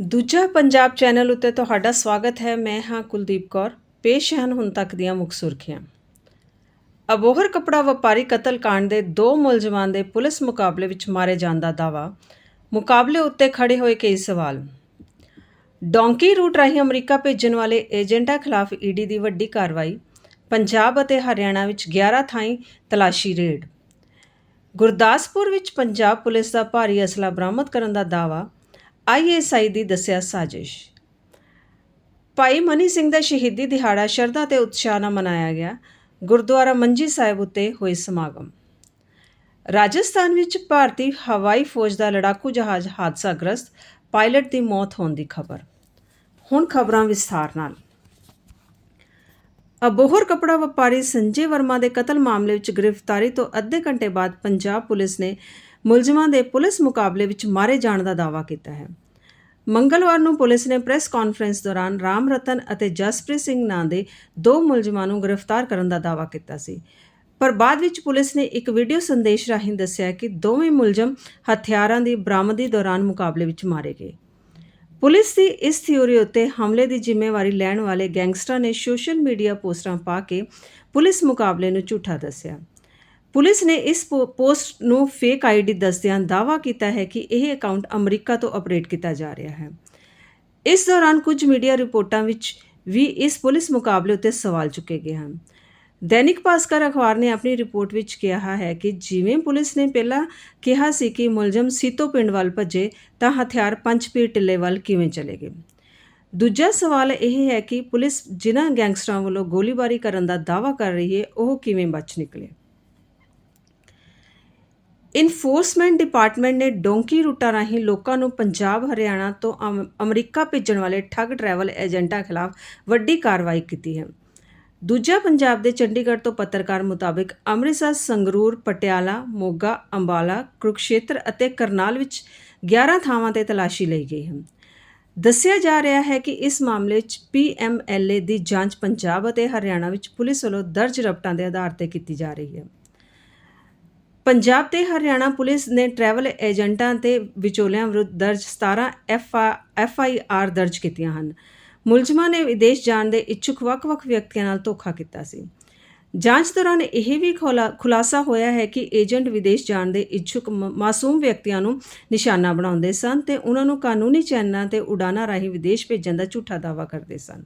ਦੂਜਾ ਪੰਜਾਬ ਚੈਨਲ ਉੱਤੇ ਤੁਹਾਡਾ ਸਵਾਗਤ ਹੈ। ਮੈਂ ਹਾਂ ਕੁਲਦੀਪ ਕੌਰ। ਪੇਸ਼ ਹਨ ਹੁਣ ਤੱਕ ਦੀਆਂ ਮੁੱਖ ਸੁਰਖੀਆਂ। ਅਬੋਹਰ ਕਪੜਾ ਵਪਾਰੀ ਕਤਲ ਕਾਂਡ ਦੇ ਦੋ ਮੁਲਜ਼ਮਾਂ ਦੇ ਪੁਲਿਸ ਮੁਕਾਬਲੇ ਵਿੱਚ ਮਾਰੇ ਜਾਣ ਦਾ ਦਾਵਾ ਮੁਕਾਬਲੇ ਉੱਤੇ ਖੜੇ ਹੋਏ ਕਈ ਸਵਾਲ। ਡੋਂਕੀ ਰੂਟ ਰਾਹੀਂ ਅਮਰੀਕਾ ਭੇਜਣ ਵਾਲੇ ਏਜੰਟਾਂ ਖਿਲਾਫ ਈਡੀ ਦੀ ਵੱਡੀ ਕਾਰਵਾਈ। ਪੰਜਾਬ ਅਤੇ ਹਰਿਆਣਾ ਵਿੱਚ 11 ਥਾਈਂ ਤਲਾਸ਼ੀ ਰੇਡ। ਗੁਰਦਾਸਪੁਰ ਵਿੱਚ ਪੰਜਾਬ ਪੁਲਿਸ ਦਾ ਭਾਰੀ ਅਸਲਾ ਬਰਾਮਦ ਕਰਨ ਦਾ ਦਾਅਵਾ। ਆਈਐਸਆਈ ਦੀ ਦੱਸਿਆ ਸਾਜ਼ਿਸ਼। ਭਾਈ ਮਨੀ ਸਿੰਘ ਦਾ ਸ਼ਹੀਦੀ ਦਿਹਾੜਾ ਸ਼ਰਧਾ ਤੇ ਉਤਸ਼ਾਹ ਨਾਲ ਮਨਾਇਆ ਗਿਆ। ਗੁਰਦੁਆਰਾ ਮੰਜੀ ਸਾਹਿਬ ਉੱਤੇ ਹੋਏ ਸਮਾਗਮ। ਰਾਜਸਥਾਨ ਵਿੱਚ ਭਾਰਤੀ ਹਵਾਈ ਫੌਜ ਦਾ ਲੜਾਕੂ ਜਹਾਜ਼ ਹਾਦਸਾਗ੍ਰਸਤ ਪਾਇਲਟ ਦੀ ਮੌਤ ਹੋਣ ਦੀ ਖਬਰ। ਹੁਣ ਖਬਰਾਂ ਵਿਸਥਾਰ ਨਾਲ। ਅਬੋਹਰ ਕਪੜਾ ਵਪਾਰੀ ਸੰਜੇ ਵਰਮਾ ਦੇ ਕਤਲ ਮਾਮਲੇ ਵਿੱਚ ਗ੍ਰਿਫਤਾਰੀ ਤੋਂ ਅੱਧੇ ਘੰਟੇ ਬਾਅਦ ਪੰਜਾਬ ਪੁਲਿਸ ਨੇ ਮੁਲਜ਼ਮਾਂ ਦੇ ਪੁਲਿਸ ਮੁਕਾਬਲੇ ਵਿੱਚ ਮਾਰੇ ਜਾਣ ਦਾ ਦਾਅਵਾ ਕੀਤਾ ਹੈ। ਮੰਗਲਵਾਰ ਨੂੰ ਪੁਲਿਸ ਨੇ ਪ੍ਰੈਸ ਕਾਨਫਰੰਸ ਦੌਰਾਨ ਰਾਮ ਰਤਨ ਅਤੇ ਜਸਪ੍ਰੀਤ ਸਿੰਘ ਨਾਂ ਦੇ ਦੋ ਮੁਲਜ਼ਮਾਂ ਨੂੰ ਗ੍ਰਿਫਤਾਰ ਕਰਨ ਦਾ ਦਾਅਵਾ ਕੀਤਾ ਸੀ। ਪਰ ਬਾਅਦ ਵਿੱਚ ਪੁਲਿਸ ਨੇ ਇੱਕ ਵੀਡੀਓ ਸੰਦੇਸ਼ ਰਾਹੀਂ ਦੱਸਿਆ ਕਿ ਦੋਵੇਂ ਮੁਲਜ਼ਮ ਹਥਿਆਰਾਂ ਦੀ ਬਰਾਮਦੀ ਦੌਰਾਨ ਮੁਕਾਬਲੇ ਵਿੱਚ ਮਾਰੇ ਗਏ। ਪੁਲਿਸ ਦੀ ਇਸ ਥਿਊਰੀ ਉੱਤੇ ਹਮਲੇ ਦੀ ਜ਼ਿੰਮੇਵਾਰੀ ਲੈਣ ਵਾਲੇ ਗੈਂਗਸਟਰਾਂ ਨੇ ਸੋਸ਼ਲ ਮੀਡੀਆ ਪੋਸਟਾਂ ਪਾ ਕੇ ਪੁਲਿਸ ਮੁਕਾਬਲੇ ਨੂੰ ਝੂਠਾ ਦੱਸਿਆ। ਪੁਲਿਸ ਨੇ ਇਸ ਪੋ- ਪੋਸਟ ਨੂੰ ਫੇਕ ਆਈਡੀ ਦੱਸਦਿਆਂ ਦਾਅਵਾ ਕੀਤਾ ਹੈ ਕਿ ਇਹ ਅਕਾਊਂਟ ਅਮਰੀਕਾ ਤੋਂ ਆਪਰੇਟ ਕੀਤਾ ਜਾ ਰਿਹਾ ਹੈ। ਇਸ ਦੌਰਾਨ ਕੁਝ ਮੀਡੀਆ ਰਿਪੋਰਟਾਂ ਵਿੱਚ ਵੀ ਇਸ ਪੁਲਿਸ ਮੁਕਾਬਲੇ ਉੱਤੇ ਸਵਾਲ ਚੁੱਕੇ ਗਏ ਹਨ। ਦੈਨਿਕ ਭਾਸਕਰ ਅਖਬਾਰ ਨੇ ਆਪਣੀ ਰਿਪੋਰਟ ਵਿੱਚ ਕਿਹਾ ਹੈ ਕਿ ਜਿਵੇਂ ਪੁਲਿਸ ਨੇ ਪਹਿਲਾਂ ਕਿਹਾ ਸੀ ਕਿ ਮੁਲਜ਼ਮ ਸੀਤੋ ਪਿੰਡ ਵੱਲ ਭੱਜੇ, ਤਾਂ ਹਥਿਆਰ ਪੰਚਪੀਰ ਟਿੱਲੇ ਵੱਲ ਕਿਵੇਂ ਚਲੇ ਗਏ? ਦੂਜਾ ਸਵਾਲ ਇਹ ਹੈ ਕਿ ਪੁਲਿਸ ਜਿਨ੍ਹਾਂ ਗੈਂਗਸਟਰਾਂ ਵੱਲੋਂ ਗੋਲੀਬਾਰੀ ਕਰਨ ਦਾ ਦਾਅਵਾ ਕਰ ਰਹੀ ਹੈ, ਉਹ ਕਿਵੇਂ ਬਚ ਨਿਕਲੇ? ਇਨਫੋਰਸਮੈਂਟ ਡਿਪਾਰਟਮੈਂਟ ਨੇ ਡੋਂਕੀ ਰੂਟਾਂ ਰਾਹੀਂ ਲੋਕਾਂ ਨੂੰ ਪੰਜਾਬ, ਹਰਿਆਣਾ ਤੋਂ ਅਮ- ਅਮਰੀਕਾ ਭੇਜਣ ਵਾਲੇ ਠੱਗ ਟਰੈਵਲ ਏਜੰਟਾਂ ਖਿਲਾਫ ਵੱਡੀ ਕਾਰਵਾਈ ਕੀਤੀ ਹੈ। ਦੂਜਾ ਪੰਜਾਬ ਦੇ ਚੰਡੀਗੜ੍ਹ ਤੋਂ ਪੱਤਰਕਾਰ ਮੁਤਾਬਕ ਅੰਮ੍ਰਿਤਸਰ, ਸੰਗਰੂਰ, ਪਟਿਆਲਾ, ਮੋਗਾ, ਅੰਬਾਲਾ, ਕੁਰੂਕਸ਼ੇਤਰ ਅਤੇ ਕਰਨਾਲ ਵਿੱਚ 11 ਥਾਵਾਂ ਤੇ ਤਲਾਸ਼ੀ ਲਈ ਗਈ ਹੈ। ਦੱਸਿਆ ਜਾ ਰਿਹਾ ਹੈ ਕਿ ਇਸ ਮਾਮਲੇ 'ਚ ਪੀਐਮਐਲਏ ਦੀ ਜਾਂਚ ਪੰਜਾਬ ਅਤੇ ਹਰਿਆਣਾ ਵਿੱਚ ਪੁਲਿਸ ਵੱਲੋਂ ਦਰਜ ਰਪਟਾਂ ਦੇ ਆਧਾਰ ਤੇ ਕੀਤੀ ਜਾ ਰਹੀ ਹੈ। ਪੰਜਾਬ ਤੇ ਹਰਿਆਣਾ ਪੁਲਿਸ ਨੇ ਟਰੈਵਲ ਏਜੰਟਾਂ ਤੇ ਵਿਚੋਲਿਆਂ ਵਿਰੁੱਧ ਦਰਜ 17 ਐਫ ਆਈ ਆਰ ਦਰਜ ਕੀਤੀਆਂ ਹਨ। ਮੁਲਜ਼ਮਾਂ ਨੇ ਵਿਦੇਸ਼ ਜਾਣ ਦੇ ਇੱਛੁਕ ਵੱਖ-ਵੱਖ ਵਿਅਕਤੀਆਂ ਨਾਲ ਧੋਖਾ ਕੀਤਾ ਸੀ। ਜਾਂਚ ਦੌਰਾਨ ਇਹ ਵੀ ਖੁਲਾ- ਖੁਲਾਸਾ ਹੋਇਆ ਹੈ ਕਿ ਏਜੰਟ ਵਿਦੇਸ਼ ਜਾਣ ਦੇ ਇੱਛੁਕ ਮ- ਮਾਸੂਮ ਵਿਅਕਤੀਆਂ ਨੂੰ ਨਿਸ਼ਾਨਾ ਬਣਾਉਂਦੇ ਸਨ ਤੇ ਉਹਨਾਂ ਨੂੰ ਕਾਨੂੰਨੀ ਚੈਨਲਾਂ ਤੇ ਉਡਾਨਾਂ ਰਾਹੀਂ ਵਿਦੇਸ਼ ਭੇਜਣ ਦਾ ਝੂਠਾ ਦਾਅਵਾ ਕਰਦੇ ਸਨ।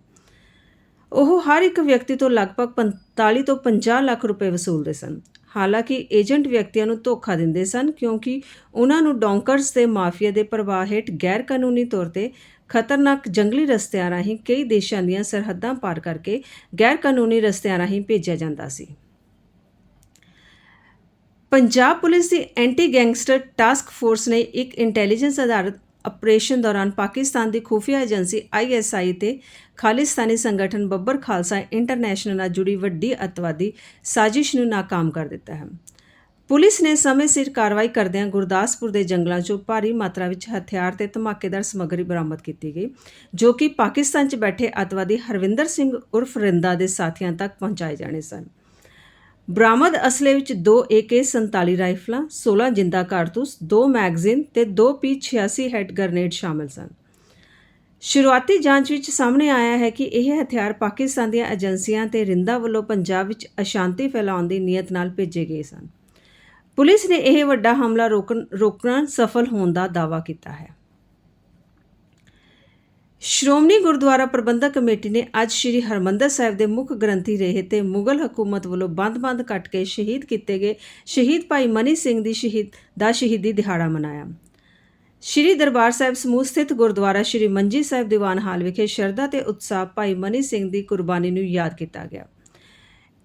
ਉਹ ਹਰ ਇੱਕ ਵਿਅਕਤੀ ਤੋਂ ਲਗਭਗ 45 ਤੋਂ 50 ਲੱਖ ਰੁਪਏ ਵਸੂਲਦੇ ਸਨ। ਹਾਲਾਂਕਿ ਏਜੰਟ ਵਿਅਕਤੀਆਂ ਨੂੰ ਧੋਖਾ ਦਿੰਦੇ ਸਨ ਕਿਉਂਕਿ ਉਹਨਾਂ ਨੂੰ ਡੌਂਕਰਸ ਤੇ ਮਾਫੀਆ ਦੇ ਪ੍ਰਵਾਹ ਹੇਠ ਗੈਰ ਕਾਨੂੰਨੀ ਤੌਰ ਤੇ ਖਤਰਨਾਕ ਜੰਗਲੀ ਰਸਤਿਆਂ ਰਾਹੀਂ ਕਈ ਦੇਸ਼ਾਂ ਦੀਆਂ ਸਰਹੱਦਾਂ ਪਾਰ ਕਰਕੇ ਗੈਰ ਕਾਨੂੰਨੀ ਰਸਤਿਆਂ ਰਾਹੀਂ ਭੇਜਿਆ ਜਾਂਦਾ ਸੀ। ਪੰਜਾਬ ਪੁਲਿਸ ਦੀ ਐਂਟੀ ਗੈਂਗਸਟਰ ਟਾਸਕ ਫੋਰਸ ਨੇ ਇੱਕ ਇੰਟੈਲੀਜੈਂਸ ਆਧਾਰਿਤ ਆਪਰੇਸ਼ਨ ਦੌਰਾਨ ਪਾਕਿਸਤਾਨ ਦੀ ਖੁਫੀਆ ਏਜੰਸੀ ਆਈਐਸਆਈ ਤੇ ਖਾਲਿਸਤਾਨੀ ਸੰਗਠਨ ਬੱਬਰ ਖਾਲਸਾ ਇੰਟਰਨੈਸ਼ਨਲ ਨਾਲ ਜੁੜੀ ਵੱਡੀ ਅਤਵਾਦੀ ਸਾਜ਼ਿਸ਼ ਨੂੰ ਨਾਕਾਮ ਕਰ ਦਿੱਤਾ ਹੈ। ਪੁਲਿਸ ਨੇ ਸਮੇਂ ਸਿਰ ਕਾਰਵਾਈ ਕਰਦਿਆਂ ਗੁਰਦਾਸਪੁਰ ਦੇ ਜੰਗਲਾਂ 'ਚੋਂ ਭਾਰੀ ਮਾਤਰਾ ਵਿੱਚ ਹਥਿਆਰ ਤੇ ਧਮਾਕੇਦਾਰ ਸਮੱਗਰੀ ਬਰਾਮਦ ਕੀਤੀ ਗਈ, ਜੋ ਕਿ ਪਾਕਿਸਤਾਨ 'ਚ ਬੈਠੇ ਅਤਵਾਦੀ ਹਰਵਿੰਦਰ ਸਿੰਘ ਉਰਫ ਰਿੰਦਾ ਦੇ ਸਾਥੀਆਂ ਤੱਕ ਪਹੁੰਚਾਏ ਜਾਣੇ ਸਨ। ਬਰਾਮਦ ਅਸਲੇ ਵਿੱਚ ਦੋ AK47 ਰਾਈਫਲਾਂ 16 ਜਿੰਦਾ ਕਾਰਤੂਸ, ਦੋ ਮੈਗਜ਼ੀਨ ਤੇ ਦੋ P86 ਹੈਡ ਗ੍ਰਨੇਡ ਸ਼ਾਮਲ ਸਨ। ਸ਼ੁਰੂਆਤੀ ਜਾਂਚ ਵਿੱਚ ਸਾਹਮਣੇ ਆਇਆ ਹੈ ਕਿ ਇਹ ਹਥਿਆਰ ਪਾਕਿਸਤਾਨ ਦੀਆਂ ਏਜੰਸੀਆਂ ਤੇ ਰਿੰਦਾ ਵੱਲੋਂ ਪੰਜਾਬ ਵਿੱਚ ਅਸ਼ਾਂਤੀ ਫੈਲਾਉਣ ਦੀ ਨੀਅਤ ਨਾਲ ਭੇਜੇ ਗਏ ਸਨ। ਪੁਲਿਸ ਨੇ ਇਹ ਵੱਡਾ ਹਮਲਾ ਰੋਕਣ, ਰੋਕਣਾ ਸਫਲ ਹੋਣ ਦਾ ਦਾਅਵਾ ਕੀਤਾ ਹੈ। ਸ਼੍ਰੋਮਣੀ ਗੁਰਦੁਆਰਾ ਪ੍ਰਬੰਧਕ ਕਮੇਟੀ ਨੇ ਅੱਜ ਸ੍ਰੀ ਹਰਮੰਦਰ ਸਾਹਿਬ ਦੇ ਮੁੱਖ ਗ੍ਰੰਥੀ ਰਹੇ ਤੇ ਮੁਗਲ ਹਕੂਮਤ ਵੱਲੋਂ ਬੰਦ-ਬੰਦ ਕੱਟ ਕੇ ਸ਼ਹੀਦ ਕੀਤੇ ਗਏ ਸ਼ਹੀਦ ਭਾਈ ਮਨੀ ਸਿੰਘ ਦੀ ਸ਼ਹੀਦ ਦਾ ਸ਼ਹੀਦੀ ਦਿਹਾੜਾ ਮਨਾਇਆ। ਸ਼੍ਰੀ ਦਰਬਾਰ ਸਾਹਿਬ ਸਮੂਹ ਸਥਿਤ ਗੁਰਦੁਆਰਾ ਸ਼੍ਰੀ ਮੰਜੀ ਸਾਹਿਬ ਦੀਵਾਨ ਹਾਲ ਵਿਖੇ ਸ਼ਰਧਾ ਤੇ ਉਤਸ਼ਾਹ ਭਾਈ ਮਨੀ ਸਿੰਘ ਦੀ ਕੁਰਬਾਨੀ ਨੂੰ ਯਾਦ ਕੀਤਾ ਗਿਆ।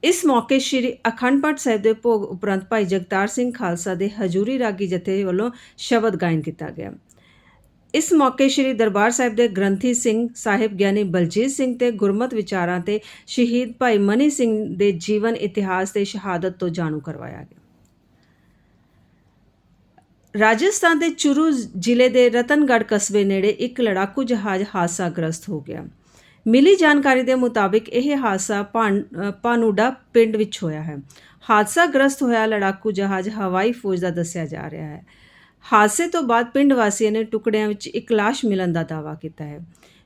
ਇਸ ਮੌਕੇ ਸ਼੍ਰੀ ਅਖੰਡ ਪਾਠ ਸਾਹਿਬ ਦੇ ਭੋਗ ਉਪਰੰਤ ਭਾਈ ਜਗਤਾਰ ਸਿੰਘ ਖਾਲਸਾ ਦੇ ਹਜੂਰੀ ਰਾਗੀ ਜਥੇ ਵੱਲੋਂ ਸ਼ਬਦ ਗਾਇਨ ਕੀਤਾ ਗਿਆ। ਇਸ ਮੌਕੇ ਸ਼੍ਰੀ ਦਰਬਾਰ ਸਾਹਿਬ ਦੇ ਗ੍ਰੰਥੀ ਸਿੰਘ ਸਾਹਿਬ ਗਿਆਨੀ ਬਲਜੀਤ ਸਿੰਘ ਤੇ ਗੁਰਮਤ ਵਿਚਾਰਾਂ ਤੇ ਸ਼ਹੀਦ ਭਾਈ ਮਨੀ ਸਿੰਘ ਦੇ ਜੀਵਨ ਇਤਿਹਾਸ ਤੇ ਸ਼ਹਾਦਤ ਤੋਂ ਜਾਣੂ ਕਰਵਾਇਆ ਗਿਆ। ਰਾਜਸਥਾਨ ਦੇ ਚੁਰੂ ਜ਼ਿਲ੍ਹੇ ਦੇ ਰਤਨਗੜ੍ਹ ਕਸਬੇ ਨੇੜੇ ਇੱਕ ਲੜਾਕੂ ਜਹਾਜ਼ ਹਾਦਸਾਗ੍ਰਸਤ ਹੋ ਗਿਆ। ਮਿਲੀ ਜਾਣਕਾਰੀ ਦੇ ਮੁਤਾਬਿਕ ਇਹ ਹਾਦਸਾ ਭਾਨ- ਅ, ਪਾਨੂਡਾ ਪਿੰਡ ਵਿੱਚ ਹੋਇਆ ਹੈ। ਹਾਦਸਾਗ੍ਰਸਤ ਹੋਇਆ ਲੜਾਕੂ ਜਹਾਜ਼ ਹਵਾਈ ਫੌਜ ਦਾ ਦੱਸਿਆ ਜਾ ਰਿਹਾ ਹੈ। ਹਾਦਸੇ ਤੋਂ ਬਾਅਦ ਪਿੰਡ ਵਾਸੀਆਂ ਨੇ ਟੁਕੜਿਆਂ ਵਿੱਚ ਇੱਕ ਲਾਸ਼ ਮਿਲਣ ਦਾ ਦਾਅਵਾ ਕੀਤਾ ਹੈ।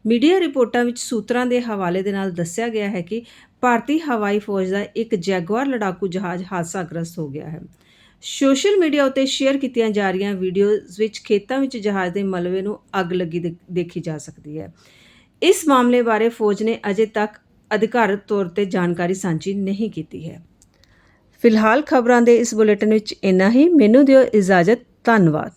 ਮੀਡੀਆ ਰਿਪੋਰਟਾਂ ਵਿੱਚ ਸੂਤਰਾਂ ਦੇ ਹਵਾਲੇ ਦੇ ਨਾਲ ਦੱਸਿਆ ਗਿਆ ਹੈ ਕਿ ਭਾਰਤੀ ਹਵਾਈ ਫੌਜ ਦਾ ਇੱਕ ਜੈਗਵਾਰ ਲੜਾਕੂ ਜਹਾਜ਼ ਹਾਦਸਾਗ੍ਰਸਤ ਹੋ ਗਿਆ ਹੈ। ਸੋਸ਼ਲ ਮੀਡੀਆ ਉੱਤੇ ਸ਼ੇਅਰ ਕੀਤੀਆਂ ਜਾ ਰਹੀਆਂ ਵੀਡੀਓਜ਼ ਵਿੱਚ ਖੇਤਾਂ ਵਿੱਚ ਜਹਾਜ਼ ਦੇ ਮਲਬੇ ਨੂੰ ਅੱਗ ਲੱਗੀ ਦੇਖੀ ਜਾ ਸਕਦੀ ਹੈ। ਇਸ ਮਾਮਲੇ ਬਾਰੇ ਫੌਜ ਨੇ ਅਜੇ ਤੱਕ ਅਧਿਕਾਰਤ ਤੌਰ ਤੇ ਜਾਣਕਾਰੀ ਸਾਂਝੀ ਨਹੀਂ ਕੀਤੀ ਹੈ। ਫਿਲਹਾਲ ਖਬਰਾਂ ਦੇ ਇਸ ਬੁਲੇਟਿਨ ਵਿੱਚ ਇੰਨਾ ਹੀ। ਮੈਨੂੰ ਦਿਓ ਇਜਾਜ਼ਤ। ਧੰਨਵਾਦ।